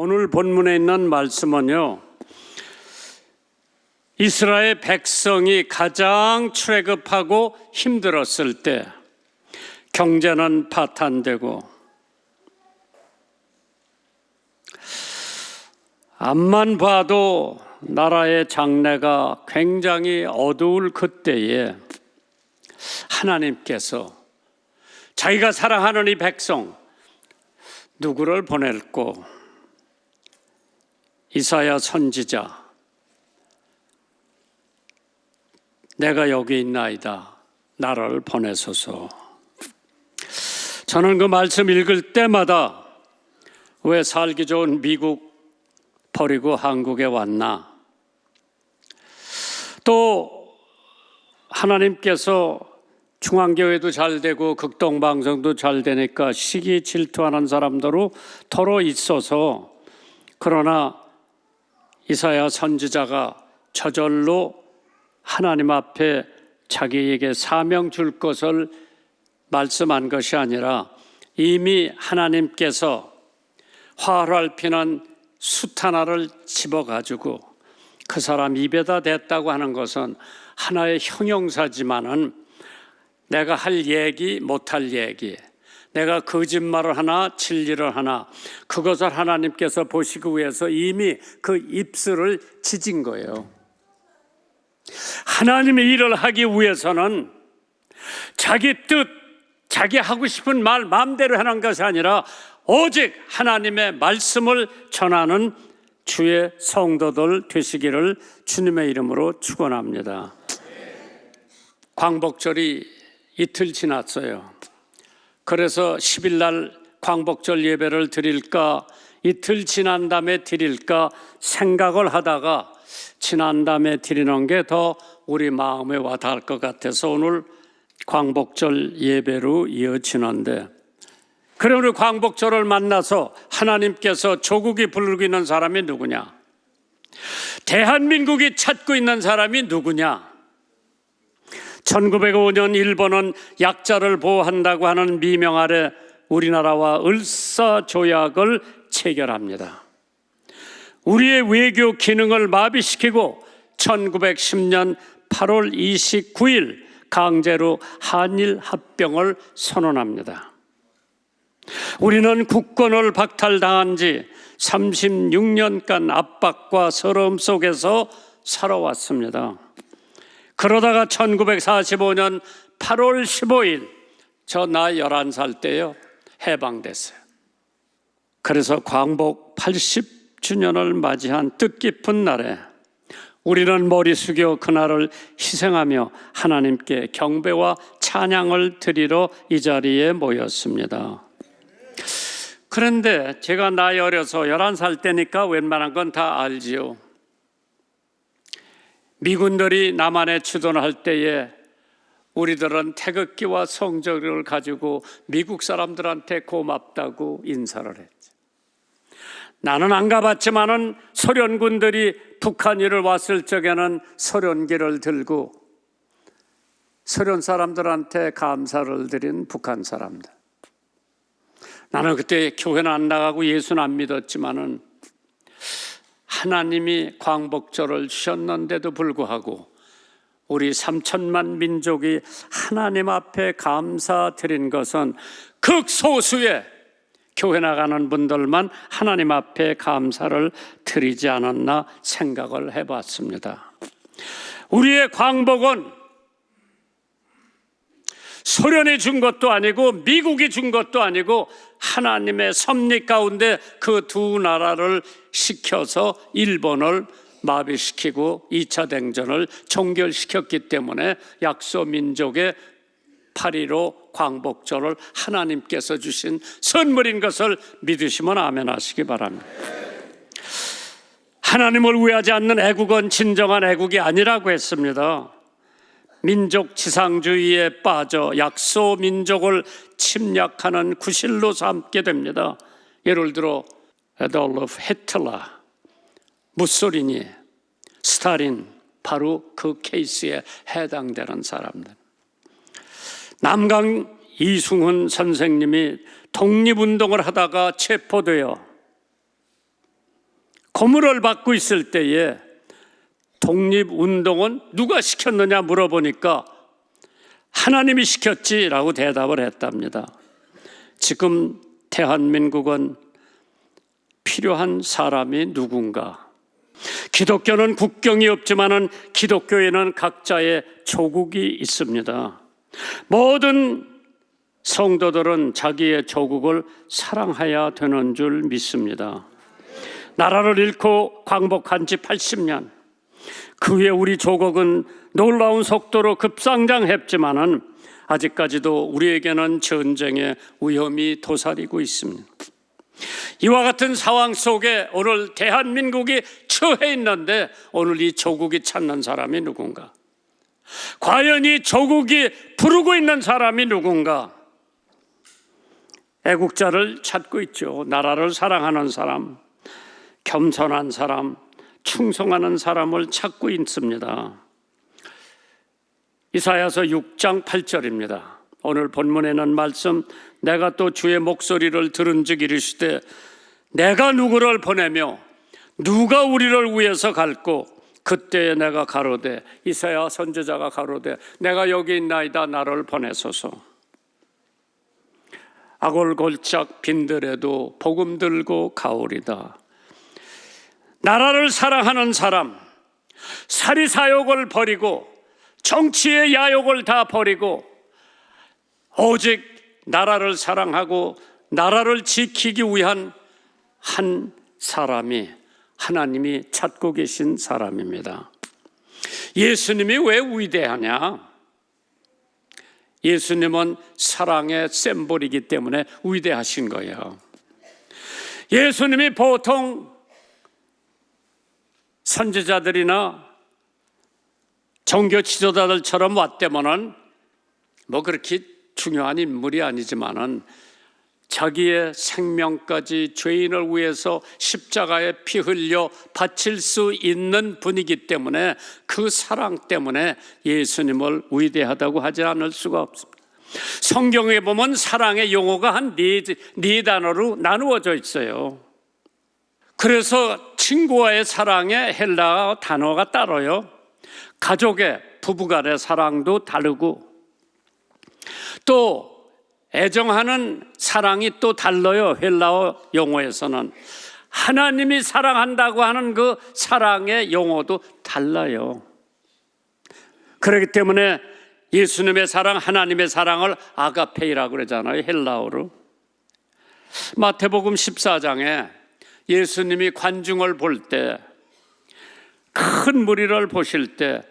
오늘 본문에 있는 말씀은요. 이스라엘 백성이 가장 출애굽하고 힘들었을 때 경제는 파탄되고 앞만 봐도 나라의 장래가 굉장히 어두울 그때에 하나님께서 자기가 사랑하는 이 백성 누구를 보낼고 이사야 선지자 내가 여기 있나이다. 나를 보내소서. 저는 그 말씀 읽을 때마다 왜 살기 좋은 미국 버리고 한국에 왔나? 또 하나님께서 중앙교회도 잘 되고 극동방송도 잘 되니까 시기 질투하는 사람들로 더러 있어서 그러나 이사야 선지자가 저절로 하나님 앞에 자기에게 사명 줄 것을 말씀한 것이 아니라 이미 하나님께서 활활 피는 숯 하나를 집어가지고 그 사람 입에다 댔다고 하는 것은 하나의 형용사지만은 내가 할 얘기 못할 얘기 내가 거짓말을 하나 진리를 하나 그것을 하나님께서 보시기 위해서 이미 그 입술을 지진 거예요. 하나님의 일을 하기 위해서는 자기 뜻, 자기 하고 싶은 말 마음대로 하는 것이 아니라 오직 하나님의 말씀을 전하는 주의 성도들 되시기를 주님의 이름으로 축원합니다. 광복절이 이틀 지났어요. 그래서 10일 날 광복절 예배를 드릴까 이틀 지난 다음에 드릴까 생각을 하다가 지난 다음에 드리는 게 더 우리 마음에 와 닿을 것 같아서 오늘 광복절 예배로 이어지는데 그래 우리 광복절을 만나서 하나님께서 조국이 부르고 있는 사람이 누구냐? 대한민국이 찾고 있는 사람이 누구냐? 1905년 일본은 약자를 보호한다고 하는 미명 아래 우리나라와 을사조약을 체결합니다. 우리의 외교 기능을 마비시키고 1910년 8월 29일 강제로 한일 합병을 선언합니다. 우리는 국권을 박탈당한 지 36년간 압박과 서러움 속에서 살아왔습니다. 그러다가 1945년 8월 15일 저 나 11살 때요 해방됐어요. 그래서 광복 80주년을 맞이한 뜻깊은 날에 우리는 머리 숙여 그날을 희생하며 하나님께 경배와 찬양을 드리러 이 자리에 모였습니다. 그런데 제가 나이 어려서 11살 때니까 웬만한 건 다 알지요. 미군들이 남한에 추돈할 때에 우리들은 태극기와 성적을 가지고 미국 사람들한테 고맙다고 인사를 했죠. 나는 안 가봤지만은 소련군들이 북한 일을 왔을 적에는 소련기를 들고 소련 사람들한테 감사를 드린 북한 사람들. 나는 그때 교회는 안 나가고 예수는 안 믿었지만은 하나님이 광복절을 주셨는데도 불구하고 우리 3천만 민족이 하나님 앞에 감사드린 것은 극소수의 교회 나가는 분들만 하나님 앞에 감사를 드리지 않았나 생각을 해봤습니다. 우리의 광복은 소련이 준 것도 아니고 미국이 준 것도 아니고 하나님의 섭리 가운데 그 두 나라를 시켜서 일본을 마비시키고 2차 대전을 종결시켰기 때문에 약소 민족의 8.15 광복절을 하나님께서 주신 선물인 것을 믿으시면 아멘 하시기 바랍니다. 하나님을 위하지 않는 애국은 진정한 애국이 아니라고 했습니다. 민족 지상주의에 빠져 약소 민족을 침략하는 구실로 삼게 됩니다. 예를 들어 에돌프 히틀러, 무소리니, 스탈린 바로 그 케이스에 해당되는 사람들. 남강 이승훈 선생님이 독립운동을 하다가 체포되어 고문을 받고 있을 때에 독립운동은 누가 시켰느냐 물어보니까 하나님이 시켰지라고 대답을 했답니다. 지금 대한민국은 필요한 사람이 누군가? 기독교는 국경이 없지만은 기독교에는 각자의 조국이 있습니다. 모든 성도들은 자기의 조국을 사랑해야 되는 줄 믿습니다. 나라를 잃고 광복한 지 80년. 그 후에 우리 조국은 놀라운 속도로 급상장했지만은 아직까지도 우리에게는 전쟁의 위험이 도사리고 있습니다. 이와 같은 상황 속에 오늘 대한민국이 처해 있는데 오늘 이 조국이 찾는 사람이 누군가? 과연 이 조국이 부르고 있는 사람이 누군가? 애국자를 찾고 있죠. 나라를 사랑하는 사람, 겸손한 사람, 충성하는 사람을 찾고 있습니다. 이사야서 6장 8절입니다. 오늘 본문에는 말씀 내가 또 주의 목소리를 들은즉 이르시되 내가 누구를 보내며 누가 우리를 위해서 갈고 그때에 내가 가로되 이사야 선지자가 가로되 내가 여기 있나이다 나를 보내소서 아골골짝 빈들에도 복음 들고 가오리다 나라를 사랑하는 사람 사리사욕을 버리고 정치의 야욕을 다 버리고 오직 나라를 사랑하고 나라를 지키기 위한 한 사람이 하나님이 찾고 계신 사람입니다. 예수님이 왜 위대하냐? 예수님은 사랑의 셈볼이기 때문에 위대하신 거예요. 예수님이 보통 선지자들이나 종교 지도자들처럼 왔다면은 뭐 그렇게 중요한 인물이 아니지만은 자기의 생명까지 죄인을 위해서 십자가에 피 흘려 바칠 수 있는 분이기 때문에 그 사랑 때문에 예수님을 위대하다고 하지 않을 수가 없습니다. 성경에 보면 사랑의 용어가 한네네 단어로 나누어져 있어요. 그래서 친구와의 사랑의 헬라어 단어가 따로요. 가족의 부부간의 사랑도 다르고 또 애정하는 사랑이 또 달라요. 헬라어 용어에서는 하나님이 사랑한다고 하는 그 사랑의 용어도 달라요. 그렇기 때문에 예수님의 사랑, 하나님의 사랑을 아가페이라고 그러잖아요. 헬라어로. 마태복음 14장에 예수님이 관중을 볼 때, 큰 무리를 보실 때,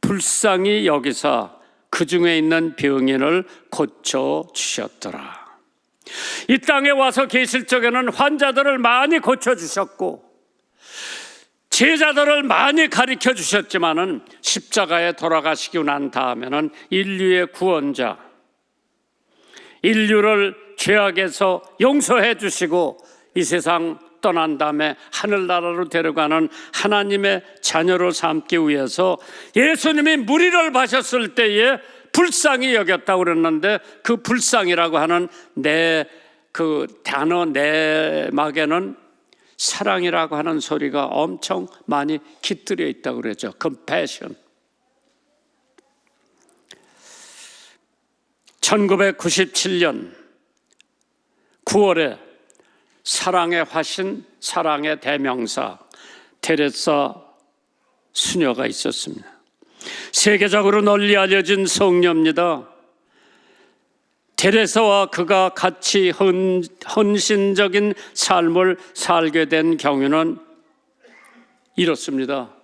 불쌍히 여기서 그 중에 있는 병인을 고쳐 주셨더라. 이 땅에 와서 계실 적에는 환자들을 많이 고쳐 주셨고, 제자들을 많이 가르쳐 주셨지만은 십자가에 돌아가시고 난 다음에는 인류의 구원자, 인류를 죄악에서 용서해 주시고 이 세상 떠난 다음에 하늘나라로 데려가는 하나님의 자녀로 삼기 위해서 예수님이 무리를 바셨을 때에 불쌍히 여겼다고 그랬는데 그 불쌍이라고 하는 내 그 단어 내막에는 사랑이라고 하는 소리가 엄청 많이 깃들여 있다고 그러죠. compassion. 1997년 9월에 사랑의 화신, 사랑의 대명사 테레사 수녀가 있었습니다. 세계적으로 널리 알려진 성녀입니다. 테레사와 그가 같이 헌, 헌신적인 삶을 살게 된 경우는 이렇습니다.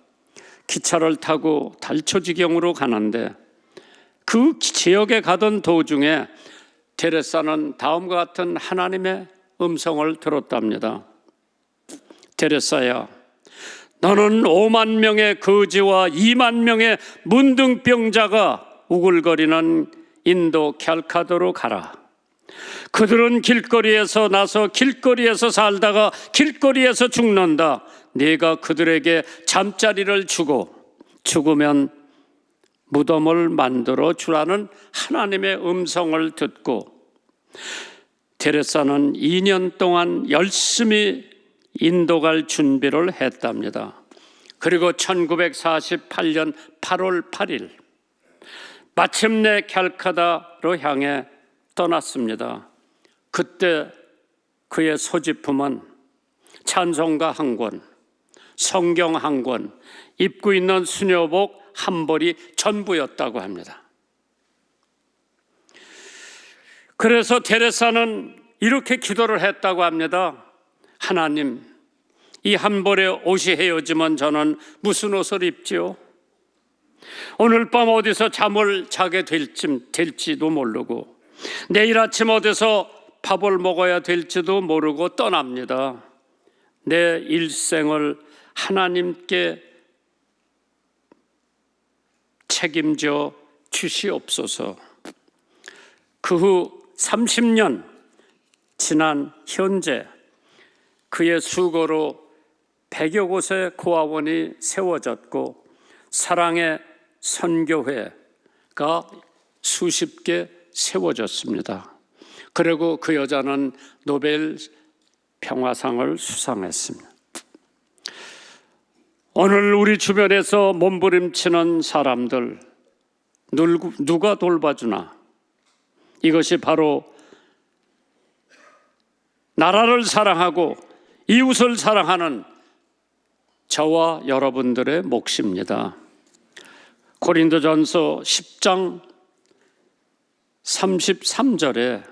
기차를 타고 달초지경으로 가는데 그 지역에 가던 도중에 테레사는 다음과 같은 하나님의 음성을 들었답니다. 테레사야, 너는 5만 명의 거지와 2만 명의 문둥병자가 우글거리는 인도 캘카도로 가라. 그들은 길거리에서 나서 길거리에서 살다가 길거리에서 죽는다. 네가 그들에게 잠자리를 주고 죽으면 무덤을 만들어 주라는 하나님의 음성을 듣고 테레사는 2년 동안 열심히 인도 갈 준비를 했답니다. 그리고 1948년 8월 8일 마침내 캘카다로 향해 떠났습니다. 그때 그의 소지품은 찬송가 한 권, 성경 한 권, 입고 있는 수녀복 한 벌이 전부였다고 합니다. 그래서 테레사는 이렇게 기도를 했다고 합니다. 하나님, 이 한 벌에 옷이 헤어지면 저는 무슨 옷을 입지요? 오늘 밤 어디서 잠을 자게 될지, 될지 도 모르고 내일 아침 어디서 밥을 먹어야 될지도 모르고 떠납니다. 내 일생을 하나님께 책임져 주시옵소서. 그후 30년 지난 현재 그의 수고로 100여 곳의 고아원이 세워졌고 사랑의 선교회가 수십 개 세워졌습니다. 그리고 그 여자는 노벨 평화상을 수상했습니다. 오늘 우리 주변에서 몸부림치는 사람들 누가 돌봐주나? 이것이 바로 나라를 사랑하고 이웃을 사랑하는 저와 여러분들의 몫입니다. 고린도전서 10장 33절에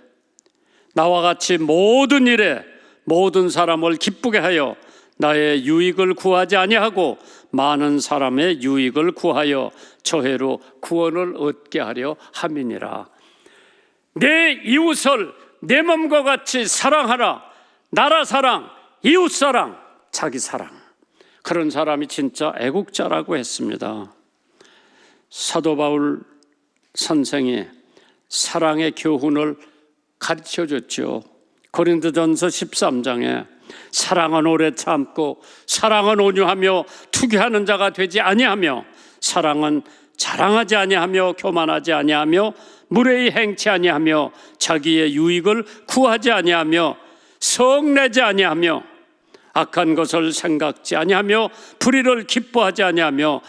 나와 같이 모든 일에 모든 사람을 기쁘게 하여 나의 유익을 구하지 아니하고 많은 사람의 유익을 구하여 저해로 구원을 얻게 하려 함이니라. 내 이웃을 내 몸과 같이 사랑하라. 나라 사랑, 이웃 사랑, 자기 사랑. 그런 사람이 진짜 애국자라고 했습니다. 사도 바울 선생이 사랑의 교훈을 가르쳐 줬죠. 고린도전서 13장에 사랑은 오래 참고 사랑은 온유하며 투기하는 자가 되지 아니하며 사랑은 자랑하지 아니하며 교만하지 아니하며 무례히 행치 아니하며 자기의 유익을 구하지 아니하며 성내지 아니하며 악한 것을 생각지 아니하며 불의를 기뻐하지 아니하며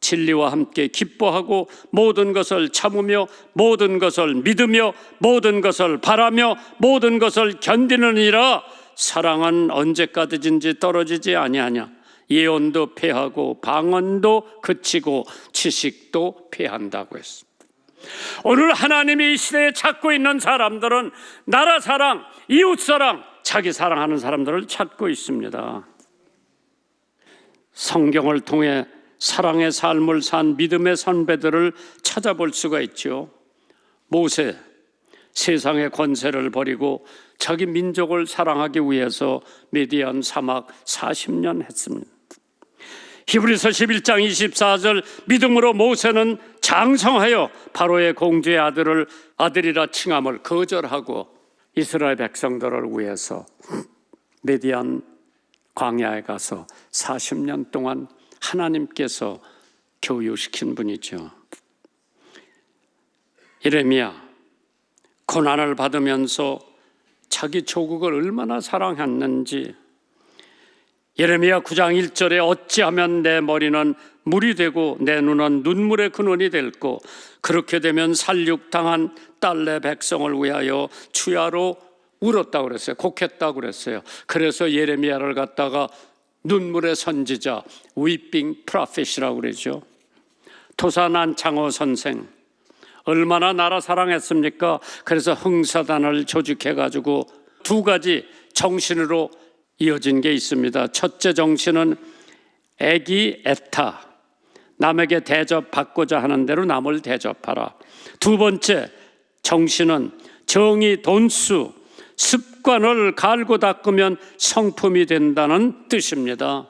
진리와 함께 기뻐하고 모든 것을 참으며 모든 것을 믿으며 모든 것을 바라며 모든 것을 견디느니라 사랑은 언제까지든지 떨어지지 아니하냐 예언도 패하고 방언도 그치고 지식도 패한다고 했습니다. 오늘 하나님이 이 시대에 찾고 있는 사람들은 나라 사랑, 이웃 사랑, 자기 사랑하는 사람들을 찾고 있습니다. 성경을 통해 사랑의 삶을 산 믿음의 선배들을 찾아볼 수가 있죠. 모세, 세상의 권세를 버리고 자기 민족을 사랑하기 위해서 미디안 사막 40년 했습니다. 히브리서 11장 24절 믿음으로 모세는 장성하여 바로의 공주의 아들을 아들이라 칭함을 거절하고 이스라엘 백성들을 위해서 미디안 광야에 가서 40년 동안 하나님께서 교육시킨 분이죠. 이레미야 고난을 받으면서 자기 조국을 얼마나 사랑했는지 예레미야 9장 1절에 어찌하면 내 머리는 물이 되고 내 눈은 눈물의 근원이 될고 그렇게 되면 살육당한 딸내 백성을 위하여 주야로 울었다고 그랬어요. 곡했다고 그랬어요. 그래서 예레미야를 갖다가 눈물의 선지자 위빙 프라핏이라고 그러죠. 토사난 장호 선생 얼마나 나라 사랑했습니까? 그래서 흥사단을 조직해 가지고 두 가지 정신으로 이어진 게 있습니다. 첫째 정신은 애기 애타 남에게 대접받고자 하는 대로 남을 대접하라. 두 번째 정신은 정의 돈수 습관을 갈고 닦으면 성품이 된다는 뜻입니다.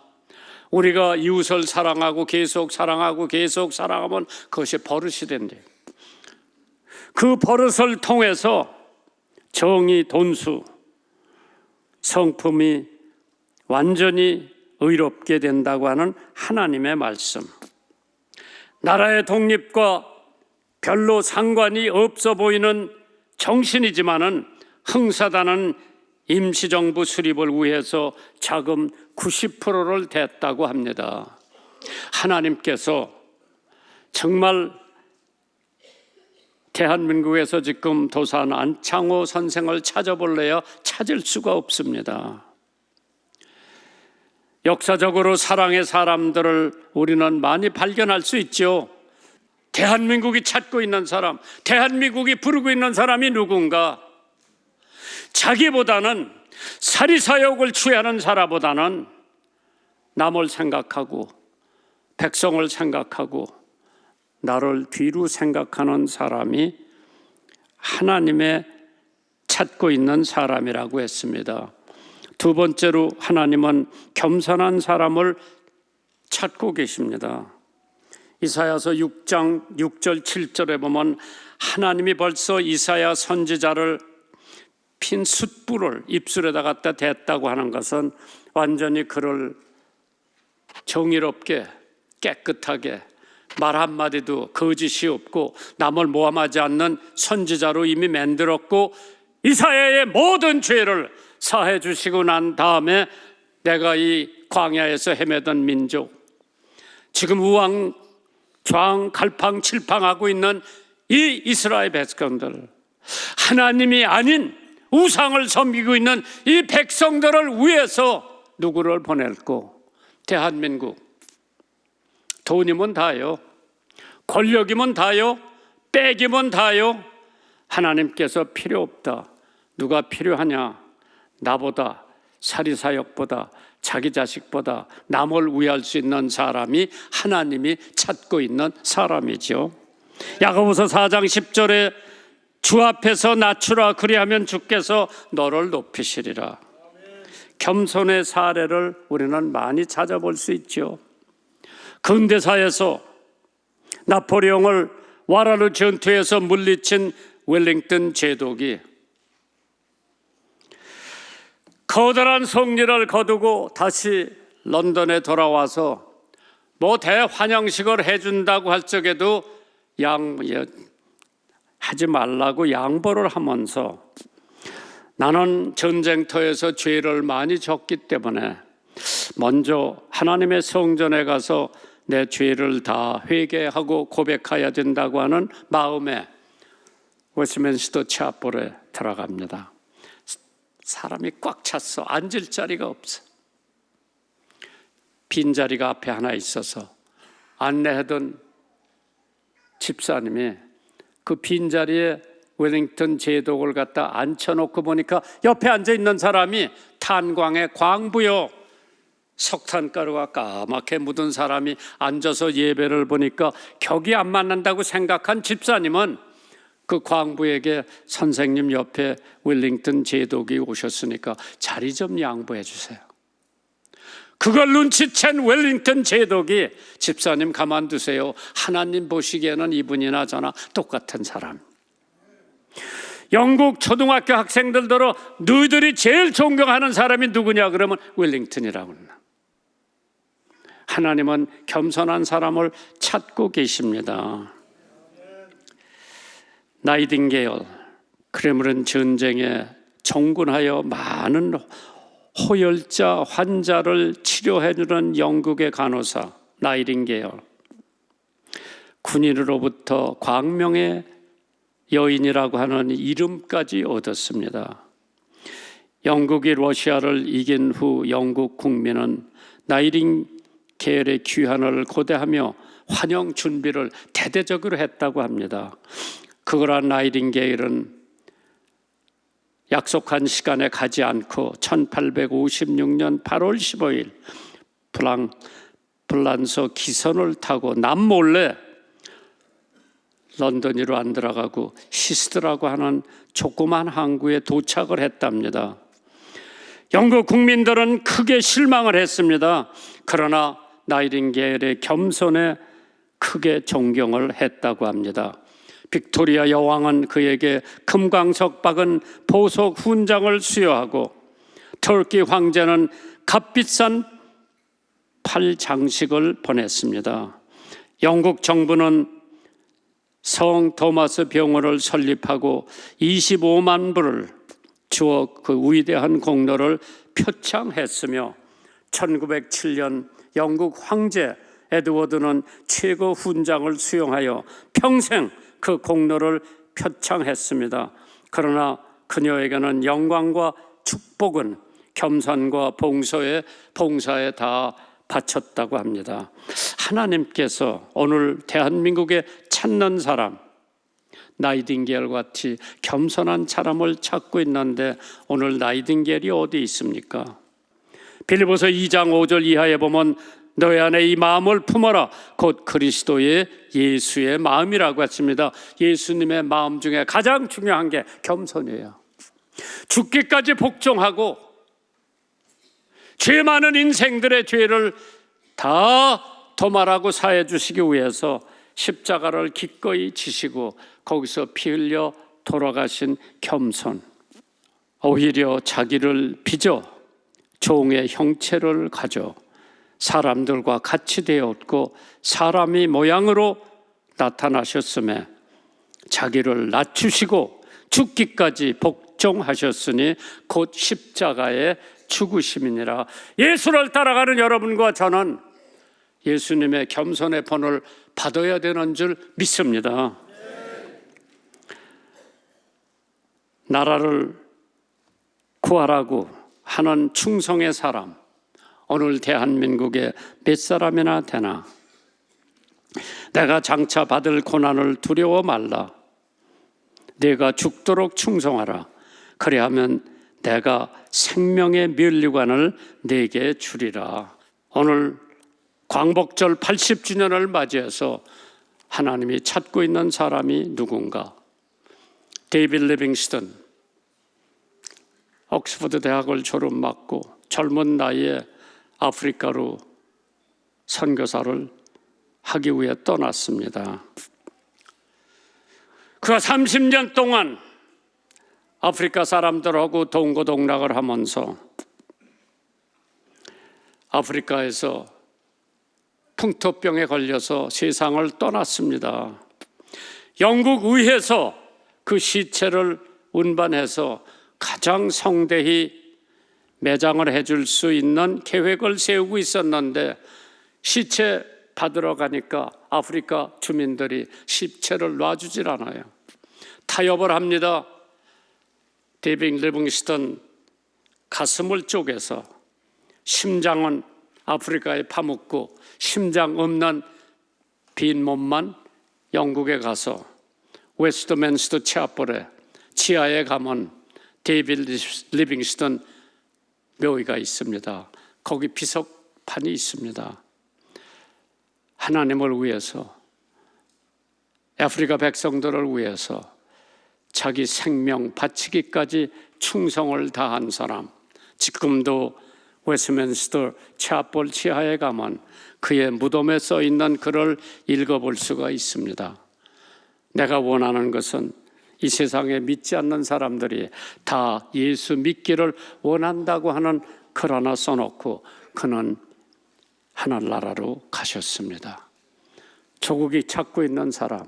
우리가 이웃을 사랑하고 계속 사랑하고 계속 사랑하면 그것이 버릇이 된대. 그 버릇을 통해서 정의 돈수 성품이 완전히 의롭게 된다고 하는 하나님의 말씀. 나라의 독립과 별로 상관이 없어 보이는 정신이지만은 흥사단은 임시정부 수립을 위해서 자금 90%를 댔다고 합니다. 하나님께서 정말 대한민국에서 지금 도산 안창호 선생을 찾아볼래야 찾을 수가 없습니다. 역사적으로 사랑의 사람들을 우리는 많이 발견할 수 있죠. 대한민국이 찾고 있는 사람, 대한민국이 부르고 있는 사람이 누군가? 자기보다는 사리사욕을 취하는 사람보다는 남을 생각하고 백성을 생각하고 나를 뒤로 생각하는 사람이 하나님의 찾고 있는 사람이라고 했습니다. 두 번째로 하나님은 겸손한 사람을 찾고 계십니다. 이사야서 6장 6절 7절에 보면 하나님이 벌써 이사야 선지자를 핀 숯불을 입술에다 갖다 댔다고 하는 것은 완전히 그를 정의롭게 깨끗하게 말 한마디도 거짓이 없고 남을 모함하지 않는 선지자로 이미 만들었고 이사야의 모든 죄를 사해 주시고 난 다음에 내가 이 광야에서 헤매던 민족 지금 우왕 좌왕 갈팡 칠팡하고 있는 이 이스라엘 백성들 하나님이 아닌 우상을 섬기고 있는 이 백성들을 위해서 누구를 보낼고 대한민국. 돈이면 다요 권력이면 다요 빼기면 다요 하나님께서 필요 없다 누가 필요하냐 나보다 사리사역보다 자기 자식보다 남을 위할 수 있는 사람이 하나님이 찾고 있는 사람이죠. 야고보서 4장 10절에 주 앞에서 낮추라 그리하면 주께서 너를 높이시리라. 겸손의 사례를 우리는 많이 찾아볼 수 있죠. 근대사에서 나포레옹을 와라르 전투에서 물리친 웰링턴 제독이 커다란 성리를 거두고 다시 런던에 돌아와서 뭐 대환영식을 해준다고 할 적에도 양 예, 하지 말라고 양보를 하면서 나는 전쟁터에서 죄를 많이 졌기 때문에 먼저 하나님의 성전에 가서 내 죄를 다 회개하고 고백해야 된다고 하는 마음에 웨스트민스터 차폴에 들어갑니다. 사람이 꽉 찼어. 앉을 자리가 없어. 빈 자리가 앞에 하나 있어서 안내하던 집사님이 그 빈 자리에 웰링턴 제독을 갖다 앉혀놓고 보니까 옆에 앉아 있는 사람이 탄광의 광부요. 석탄가루가 까맣게 묻은 사람이 앉아서 예배를 보니까 격이 안 맞는다고 생각한 집사님은 그 광부에게 선생님 옆에 웰링턴 제독이 오셨으니까 자리 좀 양보해 주세요. 그걸 눈치챈 웰링턴 제독이 집사님 가만두세요. 하나님 보시기에는 이분이나 저나 똑같은 사람. 영국 초등학교 학생들더러 너희들이 제일 존경하는 사람이 누구냐 그러면 웰링턴이라고 그러나. 하나님은 겸손한 사람을 찾고 계십니다. 나이팅게일 크레므른 전쟁에 종군하여 많은 호열자 환자를 치료해주는 영국의 간호사 나이팅게일 군인으로부터 광명의 여인이라고 하는 이름까지 얻었습니다. 영국이 러시아를 이긴 후 영국 국민은 나이팅게일의 귀환을 고대하며 환영 준비를 대대적으로 했다고 합니다. 그거란 나이팅게일은 약속한 시간에 가지 않고 1856년 8월 15일 블랑 블란서 기선을 타고 남 몰래 런던으로 안 들어가고 히스드라고 하는 조그만 항구에 도착을 했답니다. 영국 국민들은 크게 실망을 했습니다. 그러나 나이팅게일의 겸손에 크게 존경을 했다고 합니다. 빅토리아 여왕은 그에게 금광석 박은 보석 훈장을 수여하고 터키 황제는 값비싼 팔 장식을 보냈습니다. 영국 정부는 성 토마스 병원을 설립하고 25만 불을 주어 그 위대한 공로를 표창했으며 1907년 영국 황제 에드워드는 최고 훈장을 수용하여 평생 그 공로를 표창했습니다. 그러나 그녀에게는 영광과 축복은 겸손과 봉사에 봉사에 다 바쳤다고 합니다. 하나님께서 오늘 대한민국에 찾는 사람 나이팅게일 같이 겸손한 사람을 찾고 있는데 오늘 나이팅게일이 어디 있습니까? 빌리보서 2장 5절 이하에 보면 너희 안에 이 마음을 품어라 곧 그리스도의 예수의 마음이라고 했습니다. 예수님의 마음 중에 가장 중요한 게 겸손이에요. 죽기까지 복종하고 죄 많은 인생들의 죄를 다 도말하고 사해 주시기 위해서 십자가를 기꺼이 지시고 거기서 피 흘려 돌아가신 겸손. 오히려 자기를 빚어 종의 형체를 가져 사람들과 같이 되었고 사람이 모양으로 나타나셨음에 자기를 낮추시고 죽기까지 복종하셨으니 곧 십자가의 죽으심이니라. 예수를 따라가는 여러분과 저는 예수님의 겸손의 본을 받아야 되는 줄 믿습니다. 나라를 구하라고 하는 충성의 사람, 오늘 대한민국에 몇 사람이나 되나? 내가 장차 받을 고난을 두려워 말라. 내가 죽도록 충성하라. 그리하면 내가 생명의 면류관을 내게 주리라. 오늘 광복절 80주년을 맞이해서 하나님이 찾고 있는 사람이 누군가? 데이빌 리빙스턴 옥스퍼드 대학을 졸업 맞고 젊은 나이에 아프리카로 선교사를 하기 위해 떠났습니다. 그가 30년 동안 아프리카 사람들하고 동고동락을 하면서 아프리카에서 풍토병에 걸려서 세상을 떠났습니다. 영국 의회에서 그 시체를 운반해서 가장 성대히 매장을 해줄 수 있는 계획을 세우고 있었는데 시체 받으러 가니까 아프리카 주민들이 시체를 놔주질 않아요. 타협을 합니다. 데빙 리빙스턴 가슴을 쪼개서 심장은 아프리카에 파묻고 심장 없는 빈 몸만 영국에 가서 웨스트맨스터 체아벌에 지하에 가면 데이빌 리빙스턴 묘의가 있습니다. 거기 비석판이 있습니다. 하나님을 위해서 아프리카 백성들을 위해서 자기 생명 바치기까지 충성을 다한 사람. 지금도 웨스민스터 차벌 지하에 가면 그의 무덤에 써 있는 글을 읽어볼 수가 있습니다. 내가 원하는 것은 이 세상에 믿지 않는 사람들이 다 예수 믿기를 원한다고 하는 글 하나 써놓고 그는 하늘나라로 가셨습니다. 조국이 찾고 있는 사람,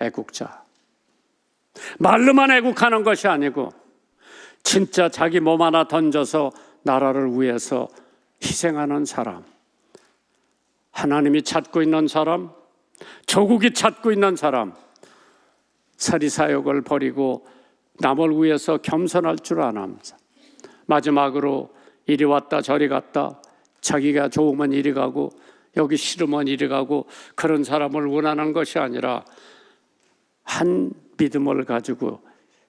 애국자. 말로만 애국하는 것이 아니고 진짜 자기 몸 하나 던져서 나라를 위해서 희생하는 사람. 하나님이 찾고 있는 사람, 조국이 찾고 있는 사람, 서리사욕을 버리고 남을 위해서 겸손할 줄 아나면서 마지막으로 이리 왔다 저리 갔다 자기가 좋으면 이리 가고 여기 싫으면 이리 가고 그런 사람을 원하는 것이 아니라 한 믿음을 가지고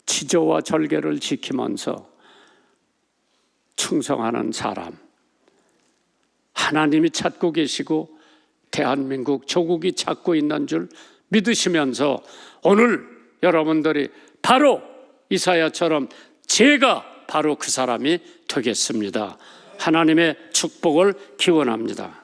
지조와 절개를 지키면서 충성하는 사람. 하나님이 찾고 계시고 대한민국 조국이 찾고 있는 줄 믿으시면서 오늘 여러분들이 바로 이사야처럼 제가 바로 그 사람이 되겠습니다. 하나님의 축복을 기원합니다.